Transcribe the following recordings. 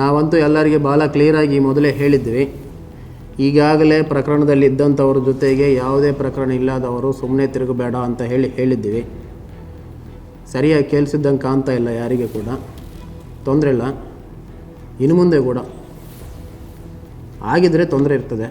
ನಾವಂತೂ ಎಲ್ಲರಿಗೆ ಭಾಳ ಕ್ಲಿಯರಾಗಿ ಮೊದಲೇ ಹೇಳಿದ್ವಿ. ಈಗಾಗಲೇ ಪ್ರಕರಣದಲ್ಲಿ ಇದ್ದಂಥವ್ರ ಜೊತೆಗೆ ಯಾವುದೇ ಪ್ರಕರಣ ಇಲ್ಲದವರು ಸುಮ್ಮನೆ ತಿರುಗಬೇಡ ಅಂತ ಹೇಳಿ ಹೇಳಿದ್ದೀವಿ ಸರಿಯಾಗಿ ಕೇಳಿಸಿದ್ದಂಗೆ ಕಾಣ್ತಾ ಇಲ್ಲ ಯಾರಿಗೆ ಕೂಡ. ತೊಂದರೆ ಇಲ್ಲ. ಇನ್ನು ಮುಂದೆ ಕೂಡ. ಆಗಿದ್ದರೆ ತೊಂದರೆ ಇರ್ತದೆ.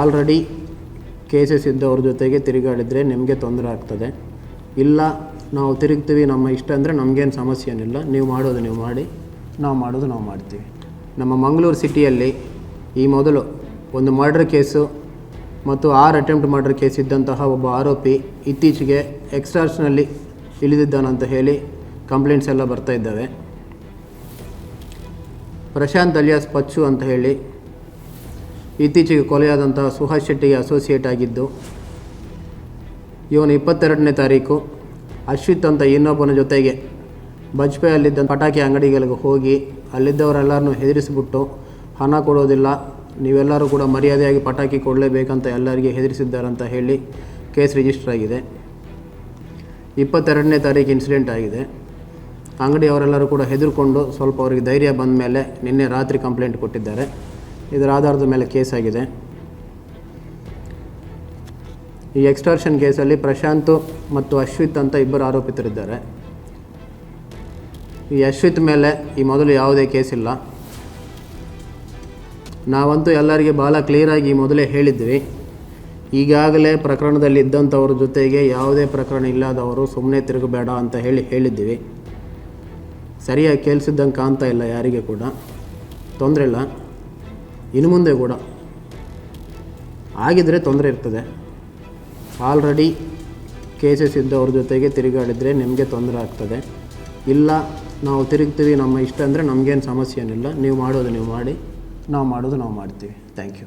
ಆಲ್ರೆಡಿ ಕೇಸಸ್ ಇದ್ದವ್ರ ಜೊತೆಗೆ ತಿರುಗಾಡಿದರೆ ನಿಮಗೆ ತೊಂದರೆ ಆಗ್ತದೆ. ಇಲ್ಲ, ನಾವು ತಿರುಗ್ತೀವಿ ನಮ್ಮ ಇಷ್ಟ ಅಂದರೆ ನಮಗೇನು ಸಮಸ್ಯೆ ಏನಿಲ್ಲ ನೀವು ಮಾಡೋದು ನೀವು ಮಾಡಿ. ನಾವು ಮಾಡೋದು ನಾವು ಮಾಡ್ತೀವಿ. ನಮ್ಮ ಮಂಗಳೂರು ಸಿಟಿಯಲ್ಲಿ ಈ ಮೊದಲು ಒಂದು ಮರ್ಡರ್ ಕೇಸು ಮತ್ತು ಆರು ಅಟೆಂಪ್ಟ್ ಮರ್ಡರ್ ಕೇಸ್ ಇದ್ದಂತಹ ಒಬ್ಬ ಆರೋಪಿ ಇತ್ತೀಚೆಗೆ ಎಕ್ಸ್ಟ್ರಾರ್ಸ್ನಲ್ಲಿ ಇಳಿದಿದ್ದಾನಂತ ಹೇಳಿ ಕಂಪ್ಲೇಂಟ್ಸ್ ಎಲ್ಲ ಬರ್ತಾ ಇದ್ದಾವೆ. ಪ್ರಶಾಂತ್ ಅಲಿಯಾಸ್ ಪಚ್ಚು ಅಂತ ಹೇಳಿ ಇತ್ತೀಚೆಗೆ ಕೊಲೆಯಾದಂತಹ ಸುಹಾಸ್ ಶೆಟ್ಟಿಗೆ ಅಸೋಸಿಯೇಟ್ ಆಗಿದ್ದು, ಇವನು ಇಪ್ಪತ್ತೆರಡನೇ ತಾರೀಕು ಅಶ್ವಿತ್ ಅಂತ ಇನ್ನೊಬ್ಬನ ಜೊತೆಗೆ ಬಜ್ಪೆಯಲ್ಲಿದ್ದ ಪಟಾಕಿ ಅಂಗಡಿಗಳಿಗೆ ಹೋಗಿ ಅಲ್ಲಿದ್ದವರೆಲ್ಲರನ್ನು ಹೆದರಿಸಿಬಿಟ್ಟು ಹಣ ಕೊಡೋದಿಲ್ಲ. ನೀವೆಲ್ಲರೂ ಕೂಡ ಮರ್ಯಾದೆಯಾಗಿ ಪಟಾಕಿ ಕೊಡಲೇಬೇಕಂತ ಎಲ್ಲರಿಗೆ ಹೆದರಿಸಿದ್ದಾರಂತ ಹೇಳಿ ಕೇಸ್ ರಿಜಿಸ್ಟರ್ ಆಗಿದೆ. ಇಪ್ಪತ್ತೆರಡನೇ ತಾರೀಕು ಇನ್ಸಿಡೆಂಟ್ ಆಗಿದೆ. ಅಂಗಡಿಯವರೆಲ್ಲರೂ ಕೂಡ ಹೆದರ್ಕೊಂಡು ಸ್ವಲ್ಪ ಅವರಿಗೆ ಧೈರ್ಯ ಬಂದ ಮೇಲೆ ನಿನ್ನೆ ರಾತ್ರಿ ಕಂಪ್ಲೇಂಟ್ ಕೊಟ್ಟಿದ್ದಾರೆ. ಇದರ ಆಧಾರದ ಮೇಲೆ ಕೇಸ್ ಆಗಿದೆ. ಈ ಎಕ್ಸ್ಟಾರ್ಷನ್ ಕೇಸಲ್ಲಿ ಪ್ರಶಾಂತ್ ಮತ್ತು ಅಶ್ವಿತ್ ಅಂತ ಇಬ್ಬರು ಆರೋಪಿತರಿದ್ದಾರೆ. ಈ ಅಶ್ವಿತ್ ಮೇಲೆ ಈ ಮೊದಲು ಯಾವುದೇ ಕೇಸ್ ಇಲ್ಲ. ನಾವಂತೂ ಎಲ್ಲರಿಗೆ ಭಾಳ ಕ್ಲಿಯರಾಗಿ ಮೊದಲೇ ಹೇಳಿದ್ವಿ. ಈಗಾಗಲೇ ಪ್ರಕರಣದಲ್ಲಿ ಇದ್ದಂಥವ್ರ ಜೊತೆಗೆ ಯಾವುದೇ ಪ್ರಕರಣ ಇಲ್ಲದವರು ಸುಮ್ಮನೆ ತಿರುಗಬೇಡ ಅಂತ ಹೇಳಿ ಹೇಳಿದ್ವಿ. ಸರಿಯಾಗಿ ಕೇಳಿಸಿದ್ದಂಗೆ ಕಾಣ್ತಾ ಇಲ್ಲ ಯಾರಿಗೆ ಕೂಡ. ತೊಂದರೆ ಇಲ್ಲ. ಇನ್ನು ಮುಂದೆ ಕೂಡ. ಆಗಿದ್ದರೆ ತೊಂದರೆ ಇರ್ತದೆ. ಆಲ್ರೆಡಿ ಕೇಸಸ್ ಇದ್ದವ್ರ ಜೊತೆಗೆ ತಿರುಗಾಡಿದರೆ ನಿಮಗೆ ತೊಂದರೆ ಆಗ್ತದೆ. ಇಲ್ಲ, ನಾವು ತಿರುಗ್ತೀವಿ ನಮ್ಮ ಇಷ್ಟ ಅಂದರೆ ನಮಗೇನು ಸಮಸ್ಯೆ ಏನಿಲ್ಲ ನೀವು ಮಾಡೋದು ನೀವು ಮಾಡಿ, ನಾವು ಮಾಡೋದು ನಾವು ಮಾಡ್ತೀವಿ. Thank you